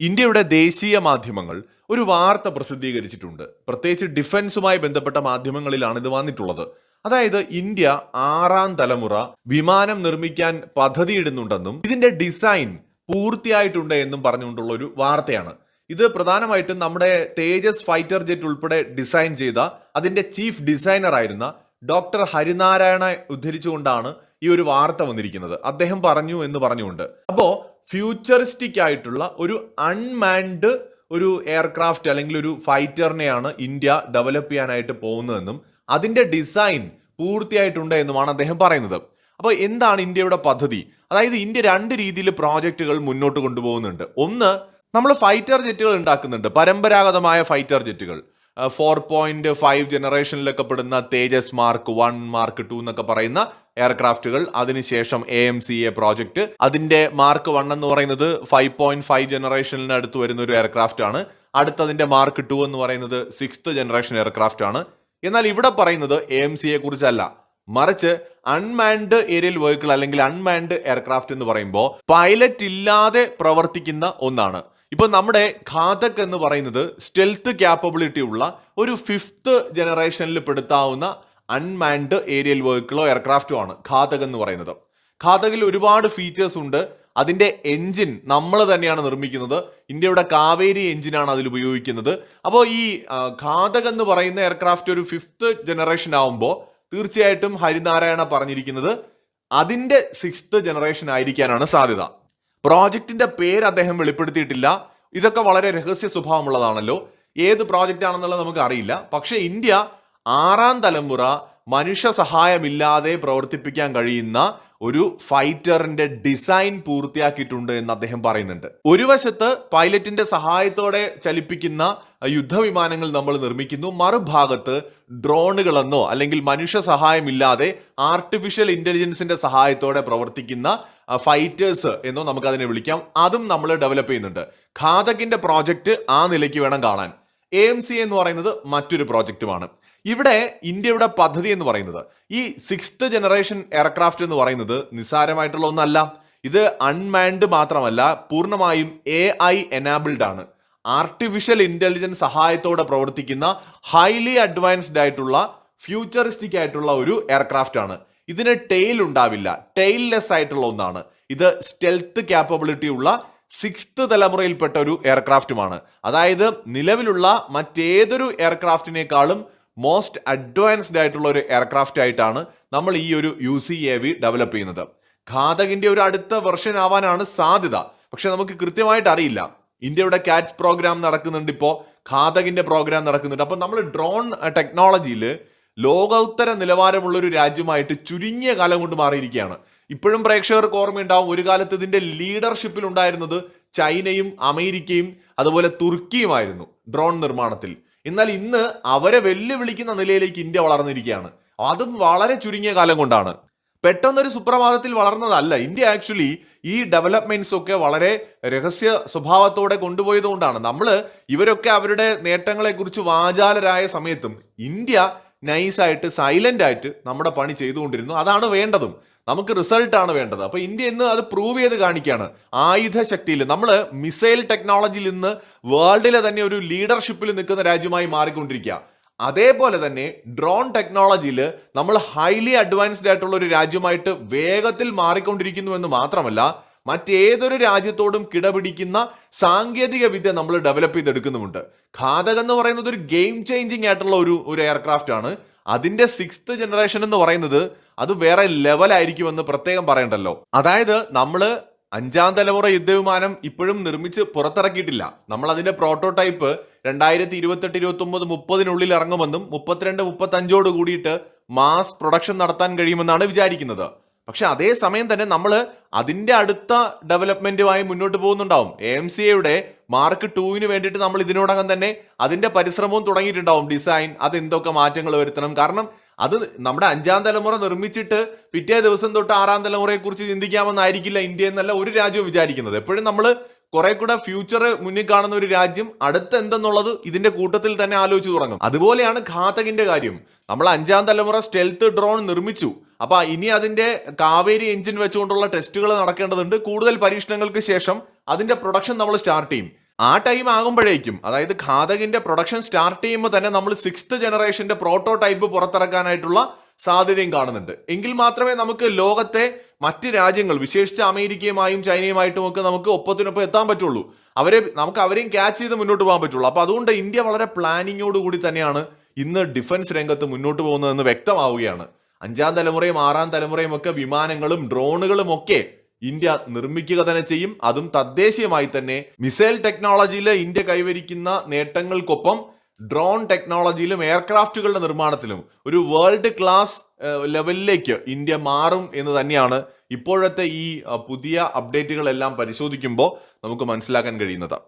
ഇന്ത്യയുടെ ദേശീയ മാധ്യമങ്ങൾ ഒരു വാർത്ത പ്രസിദ്ധീകരിച്ചിട്ടുണ്ട്. പ്രത്യേകിച്ച് ഡിഫൻസുമായി ബന്ധപ്പെട്ട മാധ്യമങ്ങളിലാണ് ഇത് വന്നിട്ടുള്ളത്. അതായത് ഇന്ത്യ ആറാം തലമുറ വിമാനം നിർമ്മിക്കാൻ പദ്ധതിയിടുന്നുണ്ടെന്നും ഇതിന്റെ ഡിസൈൻ പൂർത്തിയായിട്ടുണ്ട് എന്നും പറഞ്ഞുകൊണ്ടുള്ള ഒരു വാർത്തയാണ്. ഇത് പ്രധാനമായിട്ടും നമ്മുടെ തേജസ് ഫൈറ്റർ ജെറ്റ് ഉൾപ്പെടെ ഡിസൈൻ ചെയ്ത അതിന്റെ ചീഫ് ഡിസൈനർ ആയിരുന്ന ഡോക്ടർ ഹരിനാരായണ ഉദ്ധരിച്ചുകൊണ്ടാണ് ഈ ഒരു വാർത്ത വന്നിരിക്കുന്നത്. അദ്ദേഹം പറഞ്ഞു എന്ന് പറഞ്ഞുകൊണ്ട്. അപ്പോ ഫ്യൂച്ചറിസ്റ്റിക് ആയിട്ടുള്ള ഒരു അൺമാൻഡ് ഒരു എയർക്രാഫ്റ്റ് അല്ലെങ്കിൽ ഒരു ഫൈറ്ററിനെയാണ് ഇന്ത്യ ഡെവലപ്പ് ചെയ്യാനായിട്ട് പോകുന്നതെന്നും അതിന്റെ ഡിസൈൻ പൂർത്തിയായിട്ടുണ്ട് എന്നുമാണ് അദ്ദേഹം പറയുന്നത്. അപ്പോൾ എന്താണ് ഇന്ത്യയുടെ പദ്ധതി? അതായത് ഇന്ത്യ രണ്ട് രീതിയിൽ പ്രോജക്റ്റുകൾ മുന്നോട്ട് കൊണ്ടുപോകുന്നുണ്ട്. ഒന്ന് നമ്മൾ ഫൈറ്റർ ജെറ്റുകൾ ഉണ്ടാക്കുന്നുണ്ട്. പരമ്പരാഗതമായ ഫൈറ്റർ ജെറ്റുകൾ. ഫോർ പോയിന്റ് ഫൈവ് ജനറേഷനിലൊക്കെ പെടുന്ന Tejas mark one mark two എന്നൊക്കെ പറയുന്ന എയർക്രാഫ്റ്റുകൾ അതിനുശേഷം A M C A project അതിന്റെ മാർക്ക് വൺ എന്ന് പറയുന്നത് ഫൈവ് പോയിന്റ് ഫൈവ് ജനറേഷനിന് അടുത്ത് വരുന്ന ഒരു എയർക്രാഫ്റ്റ് ആണ്. അടുത്തതിന്റെ മാർക്ക് ടു എന്ന് പറയുന്നത് സിക്സ്ത് ജനറേഷൻ എയർക്രാഫ്റ്റ് ആണ്. എന്നാൽ ഇവിടെ പറയുന്നത് എ എം സിയെ കുറിച്ചല്ല. മറിച്ച് അൺമാൻഡ് ഏരിയൽ വെഹിക്കിൾ അല്ലെങ്കിൽ അൺമാൻഡ് എയർക്രാഫ്റ്റ് എന്ന് പറയുമ്പോൾ പൈലറ്റ് ഇല്ലാതെ പ്രവർത്തിക്കുന്ന ഒന്നാണ്. ഇപ്പൊ നമ്മുടെ ഖാതക് എന്ന് പറയുന്നത് സ്റ്റെൽത്ത് ക്യാപ്പബിലിറ്റി ഉള്ള ഒരു ഫിഫ്ത്ത് ജനറേഷനിൽ പെടുത്താവുന്ന അൺമാൻഡ് ഏരിയൽ വെഹിക്കിളോ എയർക്രാഫ്റ്റോ ആണ് ഘാതക് എന്ന് പറയുന്നത്. ഘാതകിൽ ഒരുപാട് ഫീച്ചേഴ്സ് ഉണ്ട്. അതിന്റെ എഞ്ചിൻ നമ്മൾ തന്നെയാണ് നിർമ്മിക്കുന്നത്. ഇന്ത്യയുടെ കാവേരി എഞ്ചിനാണ് അതിൽ ഉപയോഗിക്കുന്നത്. അപ്പോൾ ഈ ഘാതക് എന്ന് പറയുന്ന എയർക്രാഫ്റ്റ് ഒരു ഫിഫ്ത്ത് ജനറേഷൻ ആവുമ്പോൾ തീർച്ചയായിട്ടും ഹരിനാരായണ പറഞ്ഞിരിക്കുന്നത് അതിന്റെ സിക്സ്ത് ജനറേഷൻ ആയിരിക്കാനാണ് സാധ്യത. പ്രോജക്റ്റിന്റെ പേര് അദ്ദേഹം വെളിപ്പെടുത്തിയിട്ടില്ല. ഇതൊക്കെ വളരെ രഹസ്യ സ്വഭാവമുള്ളതാണല്ലോ. ഏത് പ്രോജക്റ്റ് ആണെന്നുള്ളത് നമുക്ക് അറിയില്ല പക്ഷേ ഇന്ത്യ ആറാം തലമുറ മനുഷ്യ സഹായമില്ലാതെ പ്രവർത്തിപ്പിക്കാൻ കഴിയുന്ന ഒരു ഫൈറ്ററിന്റെ ഡിസൈൻ പൂർത്തിയാക്കിയിട്ടുണ്ട് എന്ന് അദ്ദേഹം പറയുന്നുണ്ട്. ഒരു വശത്ത് പൈലറ്റിന്റെ സഹായത്തോടെ ചലിപ്പിക്കുന്ന യുദ്ധവിമാനങ്ങൾ നമ്മൾ നിർമ്മിക്കുന്നു. മറുഭാഗത്ത് ഡ്രോണുകളെന്നോ അല്ലെങ്കിൽ മനുഷ്യ സഹായമില്ലാതെ ആർട്ടിഫിഷ്യൽ ഇന്റലിജൻസിന്റെ സഹായത്തോടെ പ്രവർത്തിക്കുന്ന ഫൈറ്റേഴ്സ് എന്നോ നമുക്കതിനെ വിളിക്കാം. അതും നമ്മൾ ഡെവലപ്പ് ചെയ്യുന്നുണ്ട്. ഖാദകിന്റെ പ്രോജക്റ്റ് ആ നിലയ്ക്ക് വേണം കാണാൻ. എ എം സി എന്ന് പറയുന്നത് മറ്റൊരു പ്രോജക്റ്റുമാണ് ഇവിടെ ഇന്ത്യയുടെ പദ്ധതി എന്ന് പറയുന്നത് ഈ സിക്സ്ത് ജനറേഷൻ എയർക്രാഫ്റ്റ് എന്ന് പറയുന്നത് നിസ്സാരമായിട്ടുള്ള ഒന്നല്ല. ഇത് അൺമാൻഡ് മാത്രമല്ല പൂർണമായും എ ഐ എനാബിൾഡ് ആണ്. ആർട്ടിഫിഷ്യൽ ഇന്റലിജൻസ് സഹായത്തോടെ പ്രവർത്തിക്കുന്ന ഹൈലി അഡ്വാൻസ്ഡ് ആയിട്ടുള്ള ഫ്യൂച്ചറിസ്റ്റിക് ആയിട്ടുള്ള ഒരു എയർക്രാഫ്റ്റ് ആണ്. ഇതിന് ടെയിൽ ഉണ്ടാവില്ല. ടെയിൽലെസ് ആയിട്ടുള്ള ഒന്നാണ്. ഇത് സ്റ്റെൽത്ത് ക്യാപ്പബിലിറ്റി ഉള്ള സിക്സ്ത് തലമുറയിൽപ്പെട്ട ഒരു എയർക്രാഫ്റ്റുമാണ് അതായത് നിലവിലുള്ള മറ്റേതൊരു എയർക്രാഫ്റ്റിനേക്കാളും മോസ്റ്റ് അഡ്വാൻസ്ഡ് ആയിട്ടുള്ള ഒരു എയർക്രാഫ്റ്റ് ആയിട്ടാണ് നമ്മൾ ഈ ഒരു U C A V develop ചെയ്യുന്നത്. ഘാതകിന്റെ ഒരു അടുത്ത വെർഷൻ ആവാനാണ് സാധ്യത. പക്ഷെ നമുക്ക് കൃത്യമായിട്ട് അറിയില്ല. ഇന്ത്യയുടെ കാറ്റ്സ് പ്രോഗ്രാം നടക്കുന്നുണ്ട് ഇപ്പോൾ ഘാതകിന്റെ പ്രോഗ്രാം നടക്കുന്നുണ്ട്. അപ്പൊ നമ്മൾ ഡ്രോൺ ടെക്നോളജിയിൽ ലോകോത്തര നിലവാരമുള്ള ഒരു രാജ്യമായിട്ട് ചുരുങ്ങിയ കാലം കൊണ്ട് മാറിയിരിക്കുകയാണ്. ഇപ്പോഴും പ്രേക്ഷകർക്ക് ഓർമ്മയുണ്ടാവും ഒരു കാലത്ത് ഇതിന്റെ ലീഡർഷിപ്പിൽ ഉണ്ടായിരുന്നത് ചൈനയും അമേരിക്കയും അതുപോലെ തുർക്കിയുമായിരുന്നു ഡ്രോൺ നിർമ്മാണത്തിൽ. എന്നാൽ ഇന്ന് അവരെ വെല്ലുവിളിക്കുന്ന നിലയിലേക്ക് ഇന്ത്യ വളർന്നിരിക്കുകയാണ്. അതും വളരെ ചുരുങ്ങിയ കാലം കൊണ്ടാണ്. പെട്ടെന്നൊരു സുപ്രഭാതത്തിൽ വളർന്നതല്ല. ഇന്ത്യ ആക്ച്വലി ഈ ഡെവലപ്മെന്റ്സ് ഒക്കെ വളരെ രഹസ്യ സ്വഭാവത്തോടെ കൊണ്ടുപോയത് കൊണ്ടാണ്. നമ്മൾ ഇവരൊക്കെ അവരുടെ നേട്ടങ്ങളെ കുറിച്ച് വാചാലരായ സമയത്തും ഇന്ത്യ നൈസായിട്ട് സൈലന്റ് ആയിട്ട് നമ്മുടെ പണി ചെയ്തുകൊണ്ടിരുന്നു. അതാണ് വേണ്ടതും. നമുക്ക് റിസൾട്ടാണ് വേണ്ടത്. അപ്പോൾ ഇന്ത്യ ഇന്ന് അത് പ്രൂവ് ചെയ്ത് കാണിക്കുകയാണ് ആയുധ ശക്തിയിൽ നമ്മൾ മിസൈൽ ടെക്നോളജിയിൽ നിന്ന് വേൾഡിലെ തന്നെ ഒരു ലീഡർഷിപ്പിൽ നിൽക്കുന്ന രാജ്യമായി മാറിക്കൊണ്ടിരിക്കുക. അതേപോലെ തന്നെ ഡ്രോൺ ടെക്നോളജിയിൽ നമ്മൾ ഹൈലി അഡ്വാൻസ്ഡ് ആയിട്ടുള്ള ഒരു രാജ്യമായിട്ട് വേഗത്തിൽ മാറിക്കൊണ്ടിരിക്കുന്നു എന്ന് മാത്രമല്ല മറ്റേതൊരു രാജ്യത്തോടും കിടപിടിക്കുന്ന സാങ്കേതിക വിദ്യ നമ്മൾ ഡെവലപ്പ് ചെയ്തെടുക്കുന്നുമുണ്ട്. ഘാതക് എന്ന് പറയുന്നത് ഒരു ഗെയിം ചേഞ്ചിങ് ആയിട്ടുള്ള ഒരു ഒരു എയർക്രാഫ്റ്റ് ആണ്. അതിന്റെ സിക്സ്ത് ജനറേഷൻ എന്ന് പറയുന്നത് അത് വേറെ ലെവലായിരിക്കുമെന്ന് പ്രത്യേകം പറയണ്ടല്ലോ. അതായത് നമ്മൾ അഞ്ചാം തലമുറ യുദ്ധവിമാനം ഇപ്പോഴും നിർമ്മിച്ച് പുറത്തിറക്കിയിട്ടില്ല. നമ്മൾ അതിന്റെ പ്രോട്ടോടൈപ്പ് രണ്ടായിരത്തി ഇരുപത്തെട്ട് ഇരുപത്തി ഒമ്പത് മുപ്പതിനുള്ളിൽ ഇറങ്ങുമെന്നും മുപ്പത്തിരണ്ട് മുപ്പത്തി അഞ്ചോട് കൂടിയിട്ട് മാസ് പ്രൊഡക്ഷൻ നടത്താൻ കഴിയുമെന്നാണ് വിചാരിക്കുന്നത്. പക്ഷെ അതേ സമയം തന്നെ നമ്മൾ അതിന്റെ അടുത്ത ഡെവലപ്മെന്റുമായി മുന്നോട്ട് പോകുന്നുണ്ടാവും. എം സി എയുടെ മാർക്ക് ടൂവിന് വേണ്ടിയിട്ട് നമ്മൾ ഇതിനോടകം തന്നെ അതിന്റെ പരിശ്രമവും തുടങ്ങിയിട്ടുണ്ടാവും. ഡിസൈൻ അത് എന്തൊക്കെ മാറ്റങ്ങൾ വരുത്തണം. കാരണം അത് നമ്മുടെ അഞ്ചാം തലമുറ നിർമ്മിച്ചിട്ട് പിറ്റേ ദിവസം തൊട്ട് ആറാം തലമുറയെ കുറിച്ച് ചിന്തിക്കാമെന്നായിരിക്കില്ല ഇന്ത്യ എന്നല്ല ഒരു രാജ്യവും വിചാരിക്കുന്നത്. എപ്പോഴും നമ്മൾ കുറെ കൂടെ ഫ്യൂച്ചർ മുന്നിൽ കാണുന്ന ഒരു രാജ്യം അടുത്ത് എന്തെന്നുള്ളത് ഇതിന്റെ കൂട്ടത്തിൽ തന്നെ ആലോചിച്ച് തുടങ്ങും. അതുപോലെയാണ് ഘാതകിന്റെ കാര്യം. നമ്മൾ അഞ്ചാം തലമുറ സ്റ്റെൽത്ത് ഡ്രോൺ നിർമ്മിച്ചു. അപ്പൊ ഇനി അതിന്റെ കാവേരി എഞ്ചിൻ വെച്ചുകൊണ്ടുള്ള ടെസ്റ്റുകൾ നടക്കേണ്ടതുണ്ട്. കൂടുതൽ പരീക്ഷണങ്ങൾക്ക് ശേഷം അതിന്റെ പ്രൊഡക്ഷൻ നമ്മൾ സ്റ്റാർട്ട് ചെയ്യും. ആ ടൈം ആകുമ്പോഴേക്കും അതായത് ഘാതകിന്റെ പ്രൊഡക്ഷൻ സ്റ്റാർട്ട് ചെയ്യുമ്പോൾ തന്നെ നമ്മൾ സിക്സ്ത് ജനറേഷന്റെ പ്രോട്ടോടൈപ്പ് പുറത്തിറക്കാനായിട്ടുള്ള സാധ്യതയും കാണുന്നുണ്ട്. എങ്കിൽ മാത്രമേ നമുക്ക് ലോകത്തെ മറ്റ് രാജ്യങ്ങൾ വിശേഷിച്ച് അമേരിക്കയുമായും ചൈനയുമായിട്ടും ഒക്കെ നമുക്ക് ഒപ്പത്തിനൊപ്പം എത്താൻ പറ്റുള്ളൂ. അവരെ നമുക്ക് അവരെയും ക്യാച്ച് ചെയ്ത് മുന്നോട്ട് പോകാൻ പറ്റുള്ളൂ. അപ്പൊ അതുകൊണ്ട് ഇന്ത്യ വളരെ പ്ലാനിങ്ങോട് കൂടി തന്നെയാണ് ഇന്ന് ഡിഫൻസ് രംഗത്ത് മുന്നോട്ട് പോകുന്നതെന്ന് വ്യക്തമാവുകയാണ്. അഞ്ചാം തലമുറയും ആറാം തലമുറയും ഒക്കെ വിമാനങ്ങളും ഡ്രോണുകളും ഒക്കെ ഇന്ത്യ നിർമ്മിക്കുക തന്നെ ചെയ്യും. അതും തദ്ദേശീയമായി തന്നെ. മിസൈൽ ടെക്നോളജിയിൽ ഇന്ത്യ കൈവരിക്കുന്ന നേട്ടങ്ങൾക്കൊപ്പം ഡ്രോൺ ടെക്നോളജിയിലും എയർക്രാഫ്റ്റുകളുടെ നിർമ്മാണത്തിലും ഒരു വേൾഡ് ക്ലാസ് ലെവലിലേക്ക് ഇന്ത്യ മാറും എന്ന് തന്നെയാണ് ഇപ്പോഴത്തെ ഈ പുതിയ അപ്ഡേറ്റുകളെല്ലാം പരിശോധിക്കുമ്പോൾ നമുക്ക് മനസ്സിലാക്കാൻ കഴിയുന്നത്.